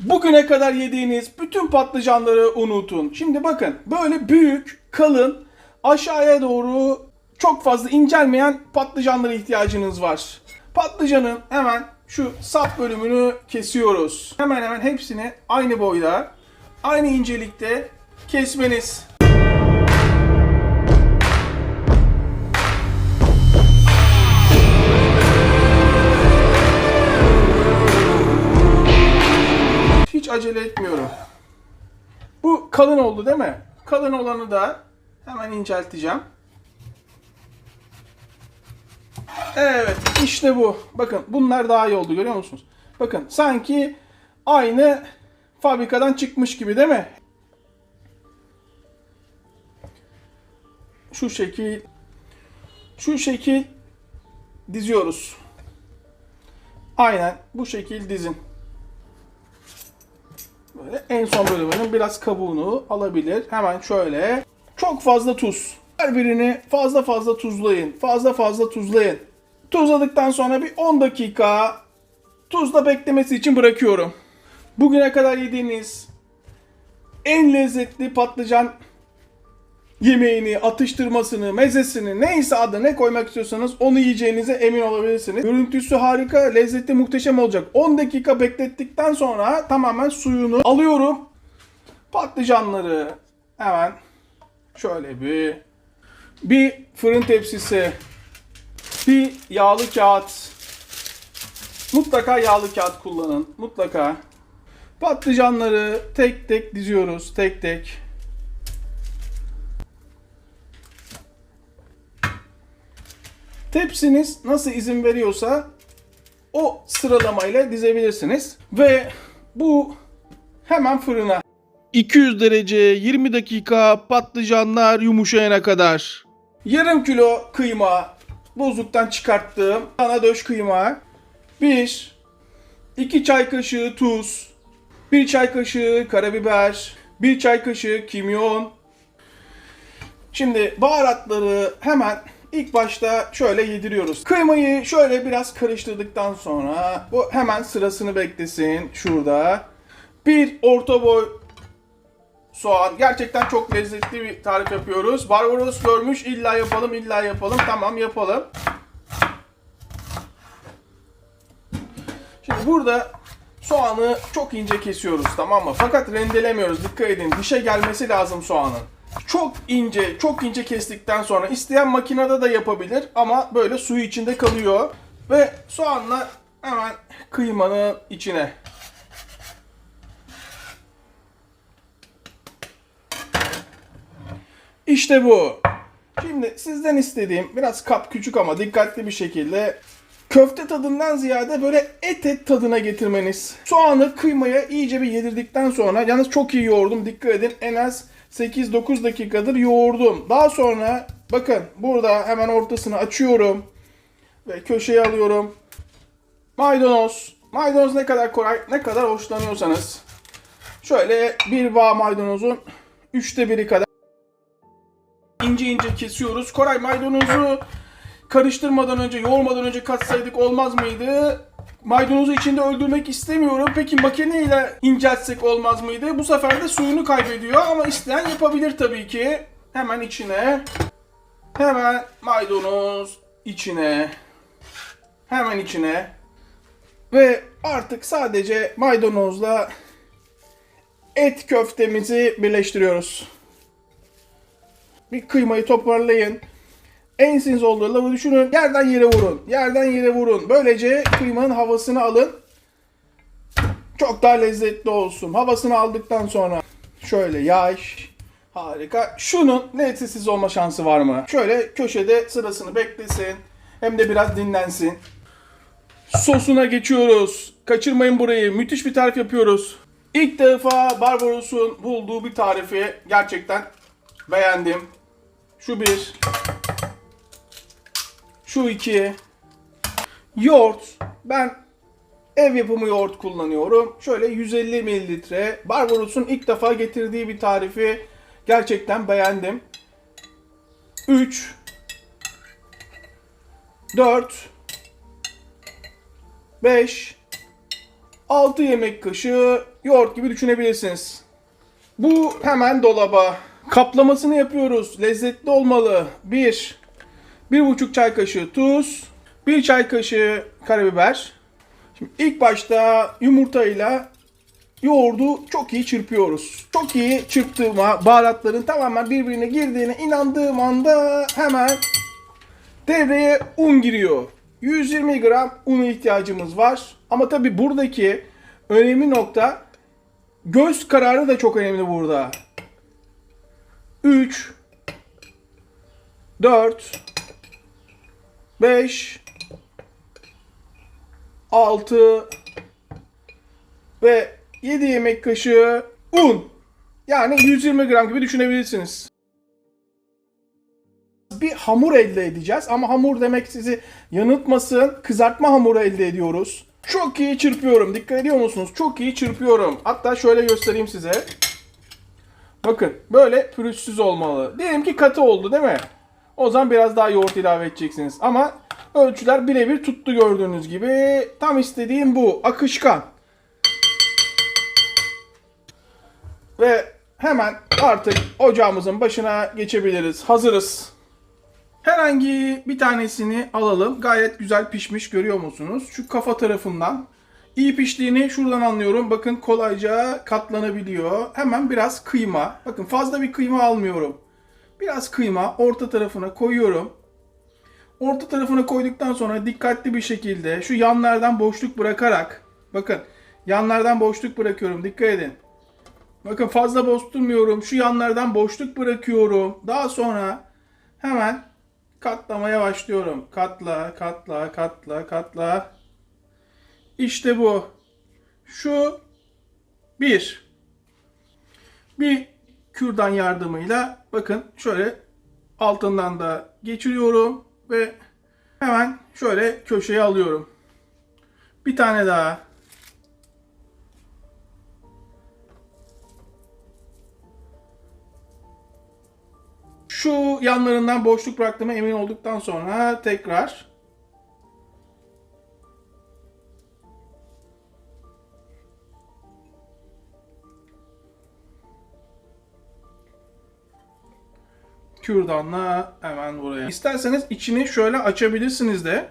Bugüne kadar yediğiniz bütün patlıcanları unutun. Şimdi bakın böyle büyük, kalın, aşağıya doğru çok fazla incelmeyen patlıcanlara ihtiyacınız var. Patlıcanın hemen şu sap bölümünü kesiyoruz. Hemen hemen hepsini aynı boyda, aynı incelikte kesmeniz. Acele etmiyorum. Bu kalın oldu değil mi? Kalın olanı da hemen incelteceğim. Evet işte bu. Bakın bunlar daha iyi oldu görüyor musunuz? Bakın sanki aynı fabrikadan çıkmış gibi değil mi? Şu şekil şu şekil diziyoruz. Aynen bu şekil dizin. Böyle en son bölümünün biraz kabuğunu alabilir. Hemen şöyle. Çok fazla tuz. Her birini fazla fazla tuzlayın. Fazla fazla tuzlayın. Tuzladıktan sonra bir 10 dakika tuzla beklemesi için bırakıyorum. Bugüne kadar yediğiniz en lezzetli patlıcan yemeğini, atıştırmasını, mezesini neyse adı ne koymak istiyorsanız onu yiyeceğinize emin olabilirsiniz. Görüntüsü harika, lezzeti muhteşem olacak. 10 dakika beklettikten sonra tamamen suyunu alıyorum. Patlıcanları hemen şöyle bir bir fırın tepsisi, bir yağlı kağıt. Mutlaka yağlı kağıt kullanın. Mutlaka. Patlıcanları tek tek diziyoruz. Tek tek. Tepsiniz nasıl izin veriyorsa o sıralamayla dizebilirsiniz. Ve bu hemen fırına. 200 derece 20 dakika patlıcanlar yumuşayana kadar. Yarım kilo kıyma buzluktan çıkarttığım ana döş kıyma. 1 2 çay kaşığı tuz, 1 çay kaşığı karabiber, 1 çay kaşığı kimyon, Şimdi baharatları hemen ilk başta şöyle yediriyoruz. Kıymayı şöyle biraz karıştırdıktan sonra bu hemen sırasını beklesin şurada. Bir orta boy soğan. Gerçekten çok lezzetli bir tarif yapıyoruz. Barbaros görmüş illa yapalım illa yapalım. Tamam yapalım. Şimdi burada soğanı çok ince kesiyoruz tamam mı? Fakat rendelemiyoruz. Dikkat edin dişe gelmesi lazım soğanın. Çok ince, çok ince kestikten sonra isteyen makinede de yapabilir ama böyle suyu içinde kalıyor. Ve soğanla hemen kıymanın içine. İşte bu. Şimdi sizden istediğim biraz kap küçük ama dikkatli bir şekilde köfte tadından ziyade böyle et et tadına getirmeniz. Soğanı kıymaya iyice bir yedirdikten sonra yalnız çok iyi yoğurdum dikkat edin en az 8-9 dakikadır yoğurdum. Daha sonra bakın burada hemen ortasını açıyorum ve köşeye alıyorum. Maydanoz. Maydanoz ne kadar kolay, ne kadar hoşlanıyorsanız. Şöyle bir bağ maydanozun üçte biri kadar ince ince kesiyoruz. Koray maydanozu karıştırmadan önce, yoğurmadan önce katsaydık olmaz mıydı? Maydanozu içinde öldürmek istemiyorum. Peki makineyle inceltsek olmaz mıydı? Bu sefer de suyunu kaybediyor ama isteyen yapabilir tabii ki. Hemen içine. Hemen maydanoz içine. Hemen içine. Ve artık sadece maydanozla et köftemizi birleştiriyoruz. Bir kıymayı toparlayın. Ensiniz olduğu lavı düşünün. Yerden yere vurun. Yerden yere vurun. Böylece kıymanın havasını alın. Çok daha lezzetli olsun. Havasını aldıktan sonra şöyle yaş. Harika. Şunun lezzesiz olma şansı var mı? Şöyle köşede sırasını beklesin. Hem de biraz dinlensin. Sosuna geçiyoruz. Kaçırmayın burayı. Müthiş bir tarif yapıyoruz. İlk defa Barbaros'un bulduğu bir tarifi gerçekten beğendim. Şu bir. Şu iki. Yoğurt. Ben ev yapımı yoğurt kullanıyorum. Şöyle 150 mililitre. Barbaros'un ilk defa getirdiği bir tarifi gerçekten beğendim. 3 4 5 6 yemek kaşığı yoğurt gibi düşünebilirsiniz. Bu hemen dolaba. Kaplamasını yapıyoruz. Lezzetli olmalı. 1 1,5 çay kaşığı tuz, 1 çay kaşığı karabiber. Şimdi ilk başta yumurtayla yoğurdu çok iyi çırpıyoruz. Çok iyi çırptığıma, baharatların tamamen birbirine girdiğine inandığım anda hemen devreye un giriyor. 120 gram una ihtiyacımız var. Ama tabi buradaki önemli nokta göz kararı da çok önemli burada. 3 4 5 6 ve 7 yemek kaşığı un. Yani 120 gram gibi düşünebilirsiniz. Bir hamur elde edeceğiz ama hamur demek sizi yanıltmasın. Kızartma hamuru elde ediyoruz. Çok iyi çırpıyorum. Dikkat ediyor musunuz? Çok iyi çırpıyorum. Hatta şöyle göstereyim size. Bakın böyle pürüzsüz olmalı. Diyelim ki katı oldu değil mi? O zaman biraz daha yoğurt ilave edeceksiniz. Ama ölçüler birebir tuttu gördüğünüz gibi. Tam istediğim bu. Akışkan. Ve hemen artık ocağımızın başına geçebiliriz. Hazırız. Herhangi bir tanesini alalım. Gayet güzel pişmiş görüyor musunuz? Şu kafa tarafından. İyi piştiğini şuradan anlıyorum. Bakın kolayca katlanabiliyor. Hemen biraz kıyma. Bakın fazla bir kıyma almıyorum. Biraz kıyma orta tarafına koyuyorum. Orta tarafına koyduktan sonra dikkatli bir şekilde şu yanlardan boşluk bırakarak bakın yanlardan boşluk bırakıyorum. Dikkat edin. Bakın fazla bozturmuyorum. Şu yanlardan boşluk bırakıyorum. Daha sonra hemen katlamaya başlıyorum. Katla, katla, katla, katla. İşte bu. Şu bir. Bir kürdan yardımıyla bakın şöyle altından da geçiriyorum ve hemen şöyle köşeye alıyorum. Bir tane daha. Şu yanlarından boşluk bıraktığıma emin olduktan sonra tekrar kürdanla hemen buraya. İsterseniz içini şöyle açabilirsiniz de.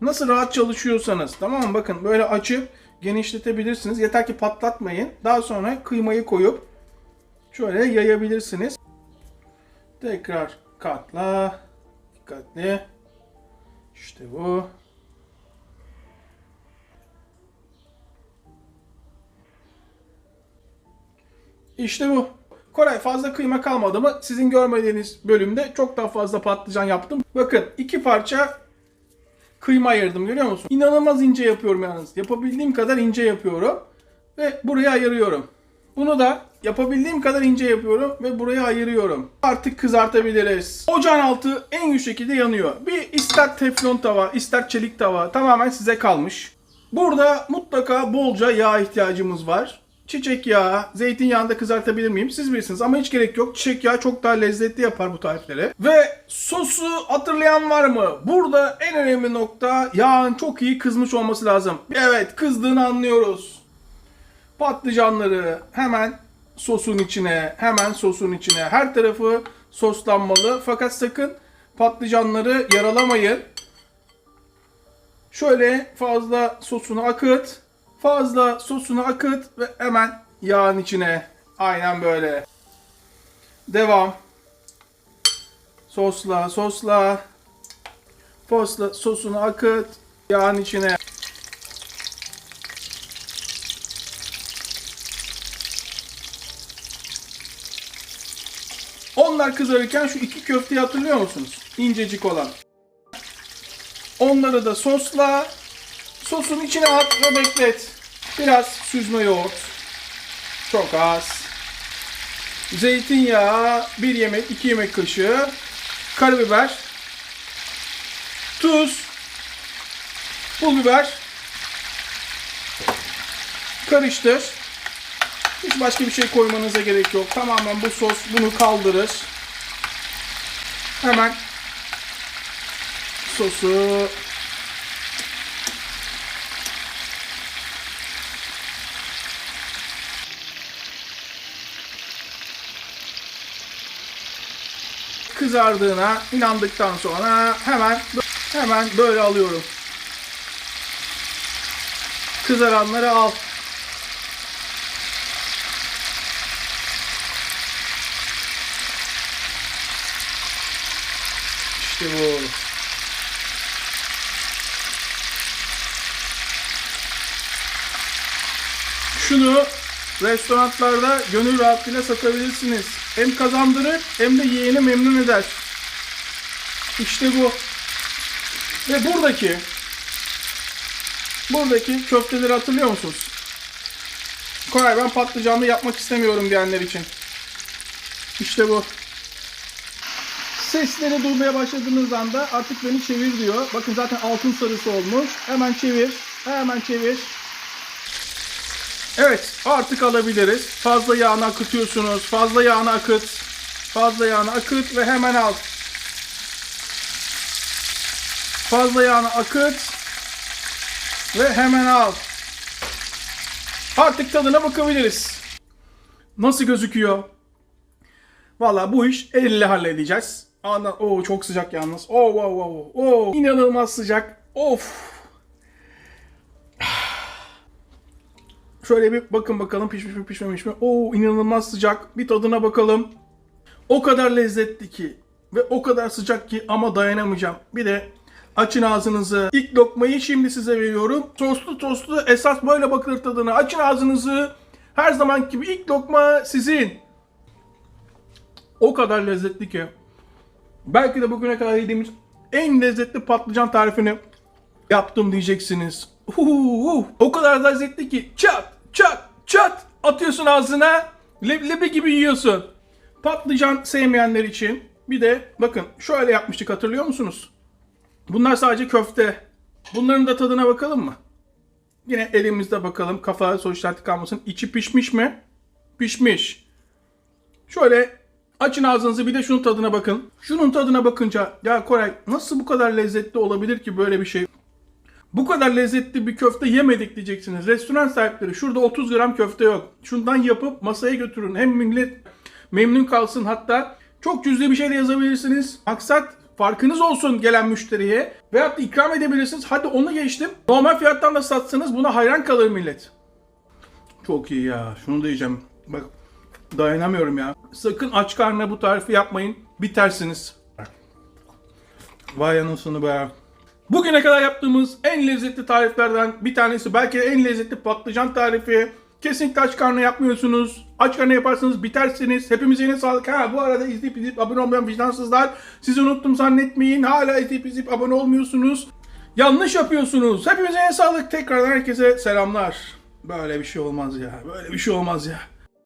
Nasıl rahat çalışıyorsanız tamam mı? Bakın böyle açıp genişletebilirsiniz. Yeter ki patlatmayın. Daha sonra kıymayı koyup şöyle yayabilirsiniz. Tekrar katla. Dikkatli. İşte bu. İşte bu. Koray fazla kıyma kalmadı mı? Sizin görmediğiniz bölümde çok daha fazla patlıcan yaptım. Bakın iki parça kıyma ayırdım görüyor musun? İnanılmaz ince yapıyorum yalnız. Yapabildiğim kadar ince yapıyorum. Ve buraya ayırıyorum. Bunu da yapabildiğim kadar ince yapıyorum ve buraya ayırıyorum. Artık kızartabiliriz. Ocağın altı en güçlü şekilde yanıyor. Bir ister teflon tava, ister çelik tava tamamen size kalmış. Burada mutlaka bolca yağ ihtiyacımız var. Çiçek yağı, zeytinyağında kızartabilir miyim? Siz bilirsiniz ama hiç gerek yok. Çiçek yağı çok daha lezzetli yapar bu tarifleri. Ve sosu hatırlayan var mı? Burada en önemli nokta yağın çok iyi kızmış olması lazım. Evet kızdığını anlıyoruz. Patlıcanları hemen sosun içine, hemen sosun içine. Her tarafı soslanmalı. Fakat sakın patlıcanları yaralamayın. Şöyle fazla sosunu akıt. Fazla sosunu akıt ve hemen yağın içine. Aynen böyle. Devam. Sosla, sosla. Sosla, sosunu akıt. Yağın içine. Onlar kızarırken şu iki köfteyi hatırlıyor musunuz? İncecik olan. Onları da sosla. Sosun içine at ve beklet. Biraz süzme yoğurt. Çok az. Zeytinyağı 1 yemek 2 yemek kaşığı. Karabiber. Tuz. Pul biber. Karıştır. Hiç başka bir şey koymanıza gerek yok. Tamamen bu sos bunu kaldırır. Hemen sosu kızardığına inandıktan sonra hemen hemen böyle alıyorum. Kızaranları al. İşte bu. Şunu restoranlarda gönül rahatlığıyla satabilirsiniz. Hem kazandırır hem de yeğeni memnun eder. İşte bu. Ve buradaki buradaki köfteleri hatırlıyor musunuz? Koray ben patlıcanlı yapmak istemiyorum diyenler için. İşte bu. Sesleri duymaya başladığınız anda artık beni çevir diyor. Bakın zaten altın sarısı olmuş. Hemen çevir. Hemen çevir. Evet artık alabiliriz. Fazla yağını akıtıyorsunuz. Fazla yağını akıt. Fazla yağını akıt ve hemen al. Fazla yağını akıt ve hemen al. Artık tadına bakabiliriz. Nasıl gözüküyor? Valla bu iş elle halledeceğiz. Anla, Oo çok sıcak yalnız. Oo wow wow. Oo inanılmaz sıcak. Of. Şöyle bir bakın bakalım pişmiş mi pişmemiş mi? Oo inanılmaz sıcak. Bir tadına bakalım. O kadar lezzetli ki ve o kadar sıcak ki ama dayanamayacağım. Bir de açın ağzınızı. İlk lokmayı şimdi size veriyorum. Tostlu tostlu esas böyle bakılır tadına. Açın ağzınızı. Her zaman gibi ilk lokma sizin. O kadar lezzetli ki. Belki de bugüne kadar yediğimiz en lezzetli patlıcan tarifini yaptım diyeceksiniz. O kadar lezzetli ki çat çat çat atıyorsun ağzına leblebi gibi yiyorsun. Patlıcan sevmeyenler için bir de bakın şöyle yapmıştık hatırlıyor musunuz? Bunlar sadece köfte. Bunların da tadına bakalım mı? Yine elimizde bakalım kafalar soru işareti kalmasın. İçi pişmiş mi? Pişmiş. Şöyle açın ağzınızı bir de şunun tadına bakın. Şunun tadına bakınca ya Koray nasıl bu kadar lezzetli olabilir ki böyle bir şey? Bu kadar lezzetli bir köfte yemedik diyeceksiniz. Restoran sahipleri şurada 30 gram köfte yok. Şundan yapıp masaya götürün. Hem millet memnun kalsın hatta çok cüzdi bir şey de yazabilirsiniz. Maksat farkınız olsun gelen müşteriye. Veyahut da ikram edebilirsiniz. Hadi onu geçtim. Normal fiyattan da satsanız buna hayran kalır millet. Çok iyi ya. Şunu da yiyeceğim. Bak dayanamıyorum ya. Sakın aç karnına bu tarifi yapmayın. Bitersiniz. Vay anasını be. Bugüne kadar yaptığımız en lezzetli tariflerden bir tanesi. Belki de en lezzetli patlıcan tarifi. Kesinlikle aç karnına yapmıyorsunuz. Aç karnına yaparsanız bitersiniz. Hepimize yine sağlık. Ha bu arada izleyip izleyip abone olmayan vicdansızlar. Sizi unuttum zannetmeyin. Hala izleyip izleyip abone olmuyorsunuz. Yanlış yapıyorsunuz. Hepimize yine sağlık. Tekrardan herkese selamlar. Böyle bir şey olmaz ya. Böyle bir şey olmaz ya.